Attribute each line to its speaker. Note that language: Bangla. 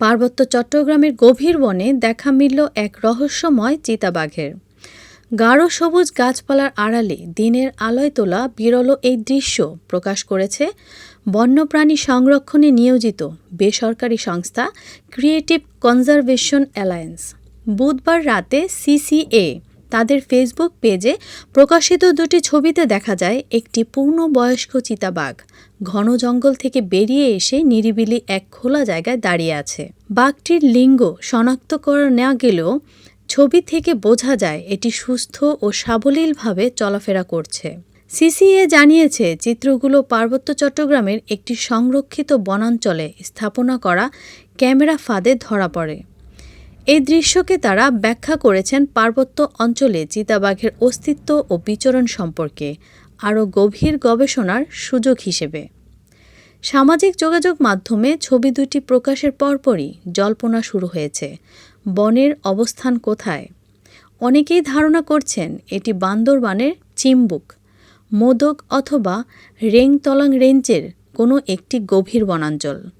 Speaker 1: পার্বত্য চট্টগ্রামের গভীর বনে দেখা মিলল এক রহস্যময় চিতাবাঘের। গাঢ় সবুজ গাছপালার আড়ালে দিনের আলোয় তোলা বিরল এই দৃশ্য প্রকাশ করেছে বন্যপ্রাণী সংরক্ষণে নিয়োজিত বেসরকারি সংস্থা ক্রিয়েটিভ কনজারভেশন অ্যালায়েন্স। বুধবার রাতে সিসিএ তাদের ফেসবুক পেজে প্রকাশিত দুটি ছবিতে দেখা যায় একটি পূর্ণবয়স্ক চিতাবাঘ। ঘন জঙ্গল থেকে বেরিয়ে এসে নিরিবিলি এক খোলা জায়গায় দাঁড়িয়ে আছে। বাঘটির লিঙ্গ শনাক্ত করা না গেলেও ছবি থেকে বোঝা যায় এটি সুস্থ ও সাবলীলভাবে চলাফেরা করছে। সিসিএ জানিয়েছে, চিত্রগুলো পার্বত্য চট্টগ্রামের একটি সংরক্ষিত বনাঞ্চলে স্থাপনা করা ক্যামেরা ফাঁদে ধরা পড়ে। এই দৃশ্যকে তারা ব্যাখ্যা করেছেন পার্বত্য অঞ্চলে চিতাবাঘের অস্তিত্ব ও বিচরণ সম্পর্কে, আরও গভীর গবেষণার সুযোগ হিসেবে। সামাজিক যোগাযোগ মাধ্যমে ছবি দুটি প্রকাশের পরপরই জল্পনা শুরু হয়েছে, বনের অবস্থান কোথায়? অনেকেই ধারণা করছেন এটি বান্দরবানের চিম্বুক, মোদক অথবা রেংতলাং রেঞ্জের কোনো একটি গভীর বনাঞ্চল।